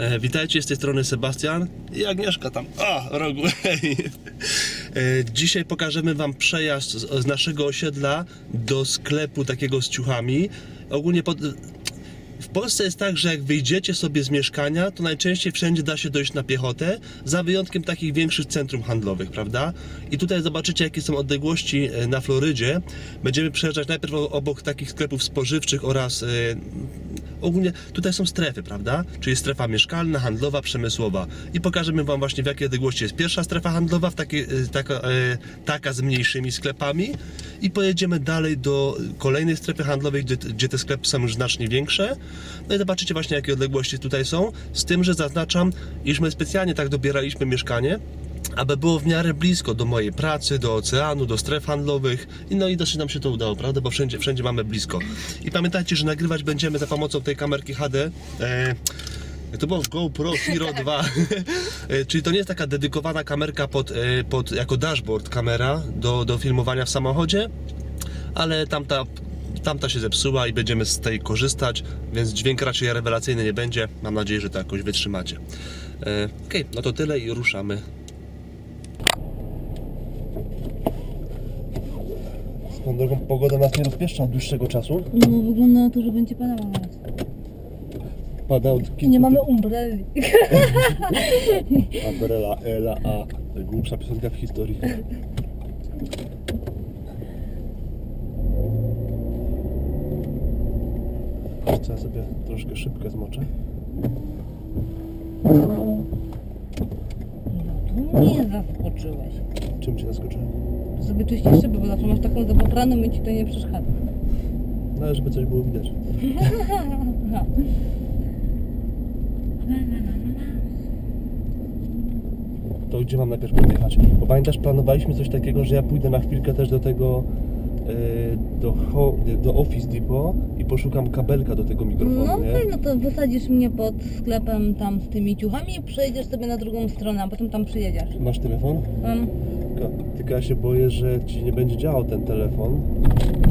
E, witajcie, z tej strony Sebastian i Agnieszka tam, a, rogu. E, dzisiaj pokażemy Wam przejazd z, z naszego osiedla do sklepu takiego z ciuchami. Ogólnie pod, w Polsce jest tak, że jak wyjdziecie sobie z mieszkania, to najczęściej wszędzie da się dojść na piechotę, za wyjątkiem takich większych centrum handlowych, prawda? I tutaj zobaczycie, jakie są odległości e, na Florydzie. Będziemy przejeżdżać najpierw obok takich sklepów spożywczych oraz e, ogólnie tutaj są strefy, prawda? Czyli strefa mieszkalna, handlowa, przemysłowa. I pokażemy Wam właśnie w jakiej odległości jest pierwsza strefa handlowa, w takiej, e, taka, e, taka z mniejszymi sklepami. I pojedziemy dalej do kolejnej strefy handlowej, gdzie, gdzie te sklepy są już znacznie większe. No i zobaczycie właśnie jakie odległości tutaj są. Z tym, że zaznaczam, iż my specjalnie tak dobieraliśmy mieszkanie, aby było w miarę blisko do mojej pracy, do oceanu, do stref handlowych. I no i dosyć nam się to udało, prawda? Bo wszędzie, wszędzie mamy blisko. I pamiętajcie, że nagrywać będziemy za pomocą tej kamerki HD. E, to było GoPro Hero 2. E, Czyli to nie jest taka dedykowana kamerka pod, e, pod jako dashboard kamera do, do filmowania w samochodzie, ale tamta, tamta się zepsuła i będziemy z tej korzystać, więc dźwięk raczej rewelacyjny nie będzie. Mam nadzieję, że to jakoś wytrzymacie. E, Okej, no to tyle i ruszamy. Swoją drogą pogoda nas nie rozpieszcza od dłuższego czasu. No wygląda na to, że będzie padała teraz. Pada od kilku nie mamy umbrelli. Umbrella, Ela, A. Najgłupsza piosenka w historii. Ja sobie troszkę szybkę zmoczę. Tu mnie zaskoczyłeś. Czym cię zaskoczyłem? Sobie czyścisz szyby, bo zawsze masz taką zapopraną, my ci to nie przeszkadza. No, ale żeby coś było widać. No. To gdzie mam najpierw podjechać? Bo pamiętasz, planowaliśmy coś takiego, że ja pójdę na chwilkę też do tego e, do, ho, do Office Depot i poszukam kabelka do tego mikrofonu, No nie? okej, no to wysadzisz mnie pod sklepem tam z tymi ciuchami i przejdziesz sobie na drugą stronę, a potem tam przyjedziesz. Masz telefon? Um, Tylko, tylko ja się boję, że ci nie będzie działał ten telefon.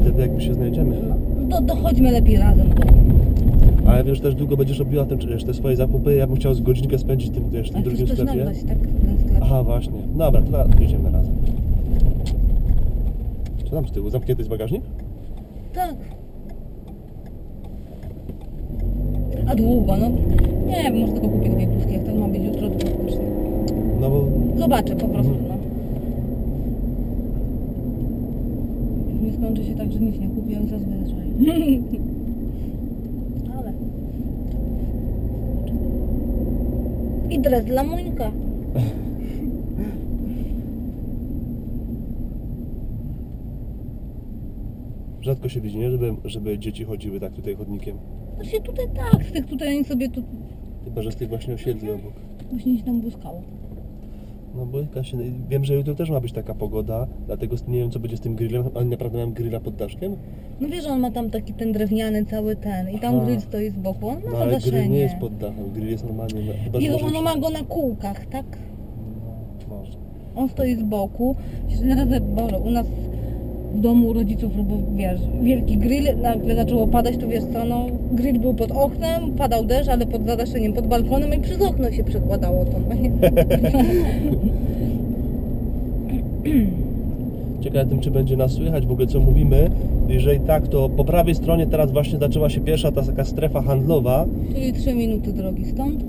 Wtedy jak my się znajdziemy. no to dochodźmy lepiej razem. Ale wiesz, też długo będziesz robiła ten, wiesz, te swoje zakupy. Ja bym chciał z godzinkę spędzić w tym, wiesz, tym drugim sklepie. nagrać, tak? Ten sklep. Aha, właśnie. Dobra, to teraz jedziemy razem. Co tam z tyłu? Zamknięty jest bagażnik? Tak. A długo, no. Nie wiem, może tylko kupię dwie puszki, jak tak ma być jutro, to faktycznie. No bo Zobaczę po prostu, Mhm. no. Nie skończy się tak, że nic nie kupię jak zazwyczaj. Ale. I dres dla Monika. rzadko się widzi, nie? Żeby, żeby dzieci chodziły tak tutaj chodnikiem. Znaczy tutaj tak, z tych tutaj oni sobie tu Chyba, że z tych właśnie osiedli obok. właśnie się tam błyskało. No bo się... Wiem, że jutro też ma być taka pogoda, dlatego nie wiem co będzie z tym grillem, ale naprawdę mam grilla pod daszkiem. No wiesz, on ma tam taki ten drewniany cały ten i tam Aha. grill stoi z boku, on ma No ale grill nie jest pod dachem, grill jest normalnie... Chyba, może ono ma go na kółkach, tak? No, może. On stoi z boku. Zaraz, Boże, u nas w domu rodziców robił, wiesz, wielki grill, nagle zaczęło padać, to wiesz co, no, grill był pod oknem, padał deszcz, ale pod zadaszeniem, pod balkonem i przez okno się przekładało to. no? Ciekawe tym, czy będzie nas słychać w ogóle, co mówimy. Jeżeli tak, to po prawej stronie teraz właśnie zaczęła się pierwsza ta taka strefa handlowa. Czyli 3 minuty drogi stąd.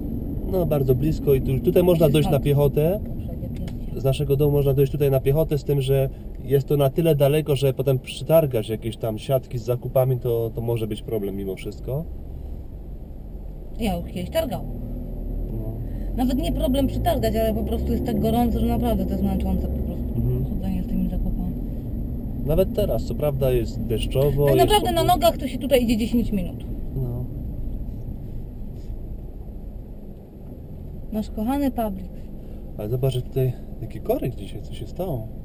No, bardzo blisko i tu, tutaj można dojść na piechotę. Przejdzie pierwszy. Z naszego domu można dojść tutaj na piechotę, z tym, że jest to na tyle daleko, że potem przytargać jakieś tam siatki z zakupami, to, to może być problem mimo wszystko. Ja już kiedyś targał. No. Nawet nie problem przytargać, ale po prostu jest tak gorąco, że naprawdę to jest męczące po prostu. Mhm. Chodzenie z tymi zakupami. Nawet teraz, co prawda jest deszczowo. Tak jest naprawdę na nogach to się tutaj idzie 10 minut. No. Nasz kochany Publix. Ale zobacz, że tutaj jaki korek dzisiaj, co się stało.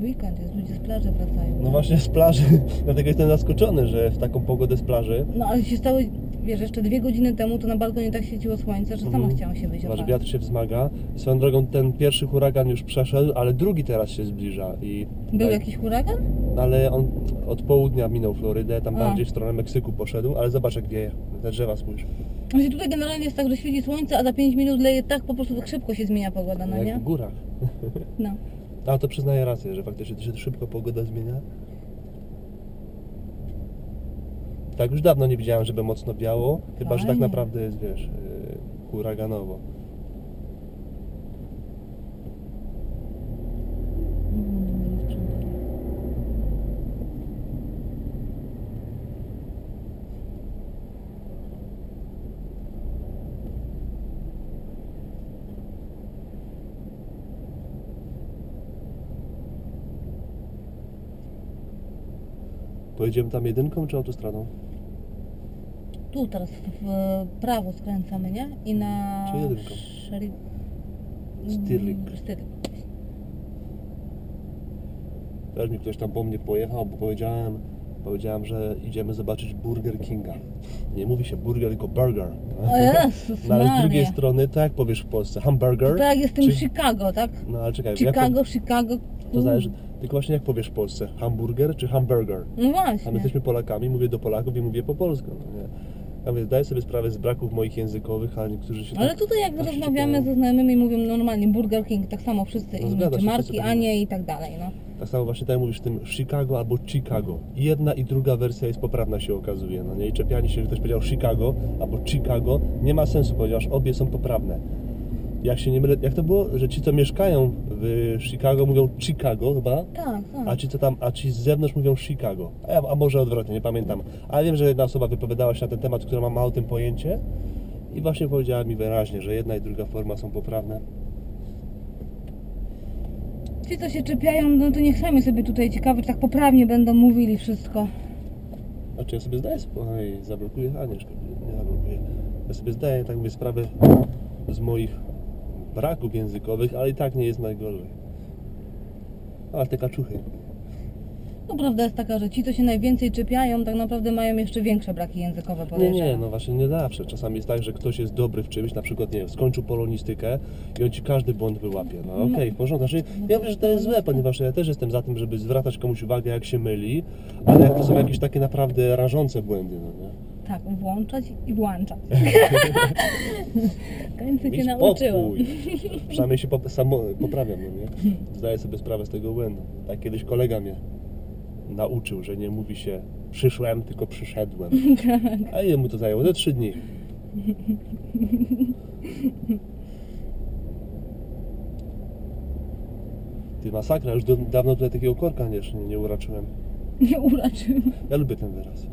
Weekend jest, ludzie z plaży wracają. No właśnie z plaży, dlatego jestem zaskoczony, że w taką pogodę z plaży. No ale się stało, wiesz, jeszcze dwie godziny temu to na balkonie tak świeciło słońce, że sama Mhm. chciałam się wyjść. Opalić. wiatr się wzmaga. Swoją drogą ten pierwszy huragan już przeszedł, ale drugi teraz się zbliża. I Był tak- jakiś huragan? Ale on od południa minął Florydę, tam A. bardziej w stronę Meksyku poszedł, ale zobacz jak wieje. Te drzewa spójrz. Właśnie tutaj generalnie jest tak, że świeci słońce, a za 5 minut leje tak po prostu tak szybko się zmienia pogoda, no Jak nie? w górach. No. A to przyznaję rację, że faktycznie to się szybko pogoda zmienia. Tak już dawno nie widziałem, żeby mocno biało, chyba że tak Fajnie. naprawdę jest, wiesz, yy, huraganowo. Będziemy sprzątali. Pojedziemy tam jedynką czy autostradą? Tu teraz w prawo skręcamy, nie? I na... Czy jedynką? Szeri... Stirling. Mm, Stirling. Też mi ktoś tam po mnie pojechał, bo powiedziałem, powiedziałem, że idziemy zobaczyć Burger Kinga. Nie mówi się burger, tylko burger. O Jezus No ale z drugiej Maria. strony, to jak powiesz w Polsce? Hamburger? To jak jest w Chicago, tak? No ale czekaj, jak Chicago, Chicago. to zależy. Tylko właśnie jak powiesz w Polsce? Hamburger czy hamburger? No A my właśnie. jesteśmy Polakami, mówię do Polaków i mówię po polsku. No nie? Ja mówię, zdaję sobie sprawę z braków moich językowych, ale niektórzy się Ale tak... tutaj jak tak rozmawiamy ze znajomymi mówią normalnie Burger King, tak samo wszyscy No inni, czy się, marki, tak Anie i tak dalej, no. Tak samo właśnie tak mówisz tym Chicago albo Chicago. Jedna i druga wersja jest poprawna się okazuje. No nie? I czepianie się, że ktoś powiedział Chicago albo Chicago nie ma sensu, ponieważ obie są poprawne. Jak się nie mylę, jak to było, że ci co mieszkają w Chicago mówią Chicago chyba, Tak, tak. a ci co tam, a ci z zewnątrz mówią Chicago. A, ja, a może odwrotnie, nie pamiętam. Ale wiem, że jedna osoba wypowiadała się na ten temat, która ma, ma o tym pojęcie i właśnie powiedziała mi wyraźnie, że jedna i druga forma są poprawne. Ci co się czepiają, no to niech sami sobie tutaj ciekawe, czy tak poprawnie będą mówili wszystko. Znaczy ja sobie zdaję sprawę, zablokuję, a nie, nie zablokuję. Ja sobie zdaję, tak mówię, sprawę z moich braków językowych, ale i tak nie jest najgorzej. Ale te kaczuchy. No prawda jest taka, że ci co się najwięcej czepiają, tak naprawdę mają jeszcze większe braki językowe Nie, podejrzewam. nie, no właśnie nie zawsze. Czasami jest tak, że ktoś jest dobry w czymś, na przykład, nie wiem, skończył polonistykę i on ci każdy błąd wyłapie. No No. okej, w porządku. Znaczy, ja wiem, że to jest złe, ponieważ ja też jestem za tym, żeby zwracać komuś uwagę, jak się myli, ale jak to są jakieś takie naprawdę rażące błędy, no nie? Tak, włączać i włączać. W końcu cię nauczyłam. Przynajmniej się pop- samo poprawiam, no nie? Zdaję sobie sprawę z tego błędu. Tak kiedyś kolega mnie nauczył, że nie mówi się przyszłem, tylko przyszedłem. A ile mu to zajęło? No trzy dni. Ty masakra, już do, dawno tutaj takiego korka nie, nie uraczyłem. Nie uraczyłam. Ja lubię ten wyraz.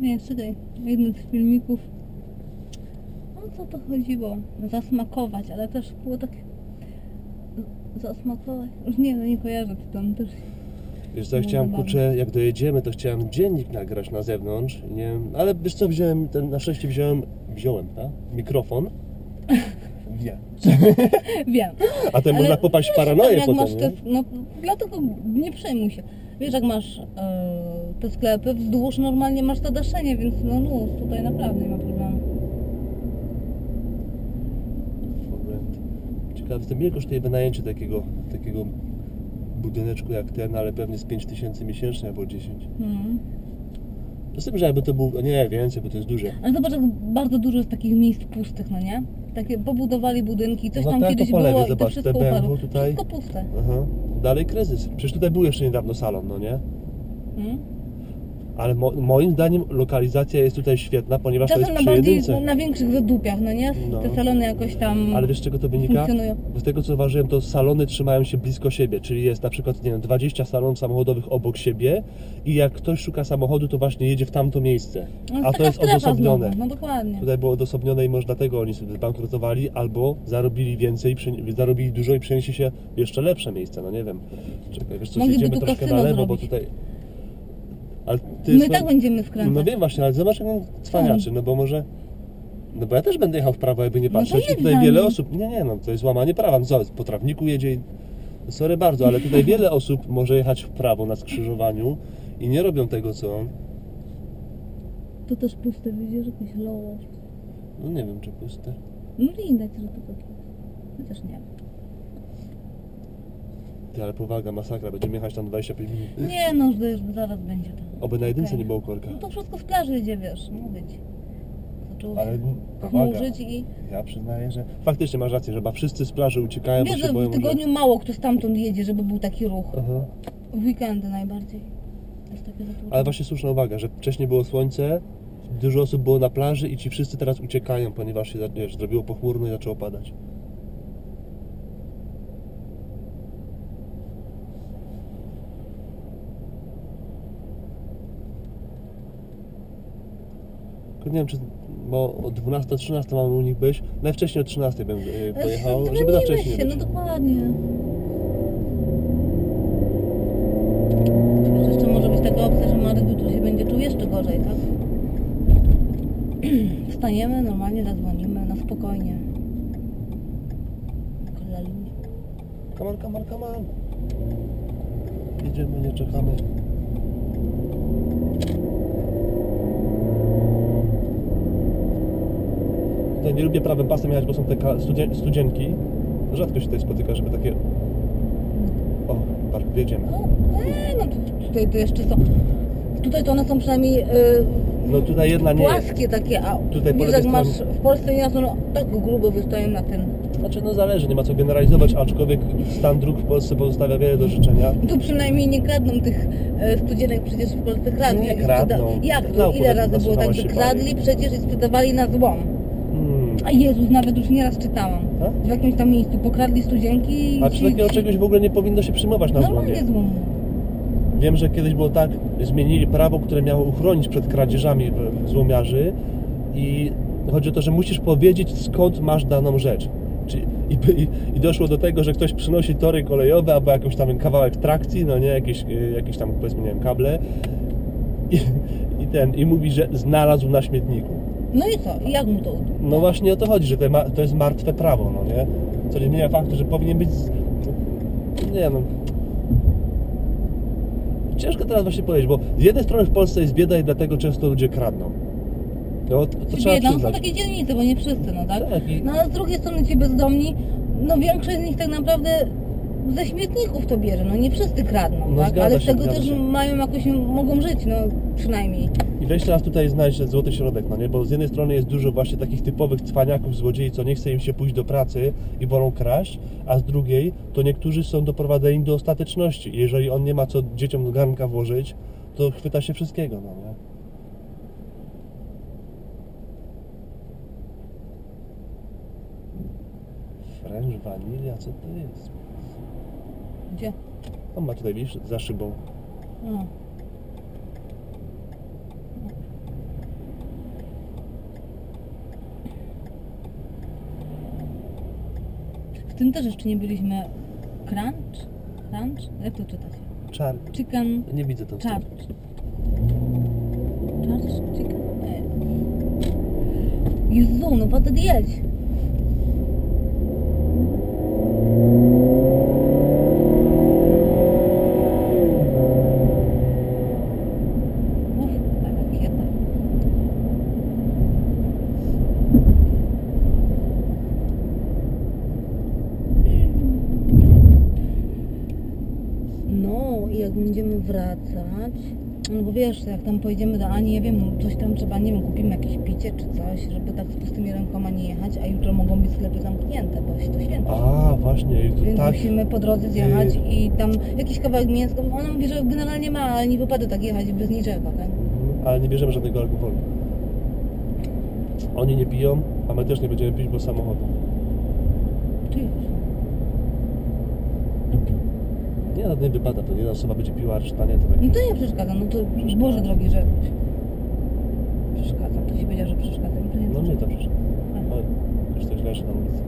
Nie, czekaj, jeden z filmików. O co to chodziło? Zasmakować, ale też było takie... Zasmakować? Już nie, no nie kojarzę, tam też... Wiesz co, ja No, chciałem, kurczę, jak dojedziemy, to chciałem dziennik nagrać na zewnątrz, nie wiem, ale wiesz co, wziąłem, ten, na szczęście wziąłem, wziąłem, tak? Mikrofon. Nie. Wiem. A ten Ale można popaść w paranoję jak potem, masz te, no dlatego nie przejmuj się. Wiesz, jak masz e, te sklepy wzdłuż, normalnie masz to daszenie, więc no luz, tutaj naprawdę nie ma problemu. Ciekawe jestem, ile kosztuje wynajęcie takiego, takiego budyneczku jak ten, ale pewnie z 5 tysięcy miesięcznie albo 10. Hmm. To z tym, że jakby to był, nie, więcej, bo to jest duże. Ale zobacz, jak bardzo dużo jest takich miejsc pustych, no nie? Takie pobudowali budynki, coś No tam tak, to kiedyś po lewej, było i to zobacz, wszystko te BMW upadło. tutaj. Wszystko puste. Aha. Dalej kryzys. Przecież tutaj był jeszcze niedawno salon, no nie? Hmm? Ale mo, moim zdaniem lokalizacja jest tutaj świetna, ponieważ to Czasem jest na przy bardziej, jedynce. na większych zadupiach, no nie? No. Te salony jakoś tam Ale wiesz z czego to wynika? funkcjonują. Bo z tego co zauważyłem, to salony trzymają się blisko siebie, czyli jest na przykład nie wiem, 20 salonów samochodowych obok siebie i jak ktoś szuka samochodu, to właśnie jedzie w tamto miejsce. No, A taka to jest strefa odosobnione. Znowu. No dokładnie. Tutaj było odosobnione i może dlatego oni sobie zbankrutowali, albo zarobili więcej, zarobili dużo i przenieśli się w jeszcze lepsze miejsce, no nie wiem. Czekaj, wiesz co, Mogliby zjedziemy tu troszkę kasyno na lewo, zrobić. bo tutaj... Ale ty My tak będziemy skręcać. No wiem właśnie, ale zobacz jak on cwaniaczy, no bo może... No bo ja też będę jechał w prawo, jakby nie No to patrzeć. I tutaj wiele nim. osób... Nie, nie, no to jest łamanie prawa. No co, po trawniku jedzie i... No Sorry bardzo, ale tutaj wiele osób może jechać w prawo na skrzyżowaniu i nie robią tego, co on. To też puste, widzisz, jakieś loło. No nie wiem, czy puste. No widać, że to takie. Chociaż nie. Ty, ale powaga, masakra, będziemy jechać tam 25 minut. Nie no, że już zaraz będzie to. Oby na jedynce nie było korka. No to wszystko z plaży idzie, wiesz, mówić. Ale się chmurzyć i... ja przyznaję, że faktycznie masz rację, że chyba wszyscy z plaży uciekają, bo Wiesz, się że boją, w tygodniu mało kto stamtąd jedzie, żeby był taki ruch. że... Aha. W weekendy najbardziej. Jest takie zatłoczone. Ale właśnie słuszna uwaga, że wcześniej było słońce, dużo osób było na plaży i ci wszyscy teraz uciekają, ponieważ się wiesz, zrobiło pochmurno i zaczęło padać. Nie wiem, czy bo o 12-13 mamy u nich być. Najwcześniej o 13 bym y, pojechał, Zamienimy żeby na wcześniej się, być. no dokładnie. Wiesz, Jeszcze może być taka opcja, że Marek jutro się będzie czuł jeszcze gorzej, tak? Wstaniemy, normalnie zadzwonimy, na spokojnie. Dla ludzi. On, come on. Jedziemy, nie czekamy. Tutaj nie lubię prawym pasem jechać, bo są te studzienki. Rzadko się tutaj spotyka, żeby takie... O, patrz, wjedziemy. No, e, no tu- tutaj to jeszcze są. Tutaj to one są przynajmniej y, No tutaj jedna nie jest. płaskie takie, a Tutaj po wiesz, lewej jak masz stronie- w Polsce nie są no, tak grubo wystoją na tym. Znaczy, no zależy, nie ma co generalizować, aczkolwiek stan dróg w Polsce pozostawia wiele do życzenia. Tu przynajmniej nie kradną tych e, studzienek, przecież w Polsce kradli. Nie kradną. Jak to? Ile opowiadać razy było tak, że się kradli przecież i sprzedawali na złom. A Jezus, nawet już nieraz czytałam. A? W jakimś tam miejscu pokradli studzienki i... A przy takiego czegoś w ogóle nie powinno się przyjmować na złomie. Normalnie złomu. Wiem, że kiedyś było tak, zmienili prawo, które miało uchronić przed kradzieżami złomiarzy i chodzi o to, że musisz powiedzieć skąd masz daną rzecz. Czyli, i, i, I doszło do tego, że ktoś przynosi tory kolejowe albo jakiś tam kawałek trakcji, no nie, jakieś, e, jakieś tam powiedzmy, nie wiem, kable i, i ten, i mówi, że znalazł na śmietniku. No i co? I jak mu to... No właśnie o to chodzi, że to, ma, to jest martwe prawo, no nie? Co nie zmienia faktu, że powinien być. z- Nie no. Ciężko teraz właśnie powiedzieć, bo z jednej strony w Polsce jest bieda i dlatego często ludzie kradną. No, to, to trzeba Bieda, no są przyznać. takie dzielnice, bo nie wszyscy, no tak? Tak, i- No ale z drugiej strony ci bezdomni, no większość z nich tak naprawdę ze śmietników to bierze, no nie wszyscy kradną, No, tak? zgadza Ale z się, tego zgadza też się. mają jakoś, mogą żyć, no przynajmniej. Weź teraz tutaj znaleźć złoty środek, no nie? Bo z jednej strony jest dużo właśnie takich typowych cwaniaków, złodziei, co nie chce im się pójść do pracy i wolą kraść, a z drugiej to niektórzy są doprowadzeni do ostateczności. Jeżeli on nie ma co dzieciom do garnka włożyć, to chwyta się wszystkiego, no nie? French wanilia, co to jest? Gdzie? On ma tutaj, widzisz, za szybą. No. Tym też jeszcze nie byliśmy. Crunch? Crunch? Jak to czytać? Czar. Chicken... Nie widzę tam. Charge. Charge chicken? Jezu, no potem jedź. Uff, taka kieta. No i jak będziemy wracać, no bo wiesz, jak tam pojedziemy do Ani, nie wiem, no coś tam trzeba, nie wiem, kupimy jakieś picie czy coś, żeby tak z pustymi rękoma nie jechać, a jutro mogą być sklepy zamknięte, bo się to święto. A, właśnie, Więc tak. musimy po drodze zjechać i tam jakiś kawałek mięska, ona mówi, że generalnie ma, ale nie wypada tak jechać bez niczego, tak? Mhm, Ale nie bierzemy żadnego alkoholu. Oni nie piją, a my też nie będziemy pić, bo samochodem. Ty już. Nie, no nie wypada, to jedna osoba będzie piła, a reszta nie, to tak. No to nie przeszkadza, no to Boże drogi, że przeszkadza, to się powiedział, że przeszkadza, mi to nie No mnie to przeszkadza. No, już coś leży na ulicy.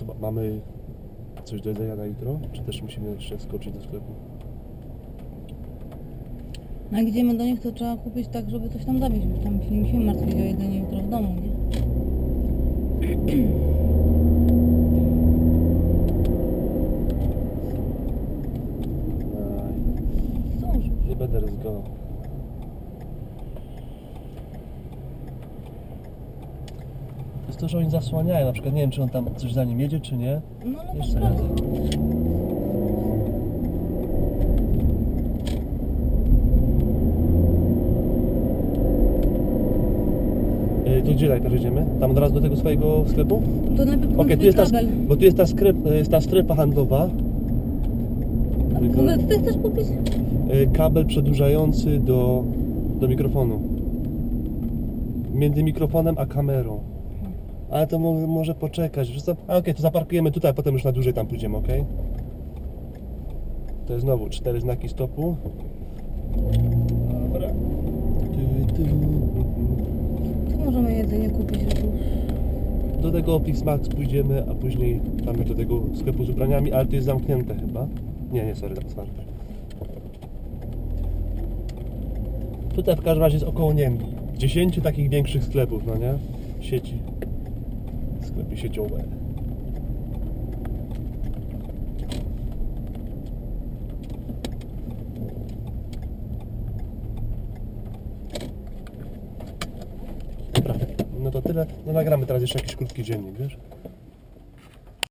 Chyba mamy coś do jedzenia na jutro? Czy też musimy jeszcze skoczyć do sklepu? No jak idziemy do nich, to trzeba kupić tak, żeby coś tam zawieźć. Już tam się nie musimy martwić o jedzenie jutro w domu, nie? Zdążysz. Nie będę ryzykował. To że oni zasłaniają, na przykład nie wiem, czy on tam coś za nim jedzie, czy nie. No, no Jeszcze naprawdę. raz. Yy, To gdzie najpierw jedziemy? Tam od razu do tego swojego sklepu? To najpierw Okej, tu jest ta, kabel. bo tu jest ta, skrep, jest ta strefa handlowa. W ogóle ty chcesz kupić? Yy, Kabel przedłużający do, do mikrofonu. Między mikrofonem a kamerą. Ale to mo, może poczekać. Wiesz co? A okej, to zaparkujemy tutaj, a potem już na dłużej tam pójdziemy, ok? To jest znowu cztery znaki stopu. Dobra. Tu, tu. To możemy jedzenie kupić. Do tego Opix Max pójdziemy, a później tam do tego sklepu z ubraniami, ale to jest zamknięte chyba. Nie, nie, sorry, otwarte. Tutaj w każdym razie jest około, nie wiem, 10 takich większych sklepów, no nie? Sieci. Sklepy sieciowe. No to tyle. No nagramy teraz jeszcze jakiś krótki dziennik, wiesz?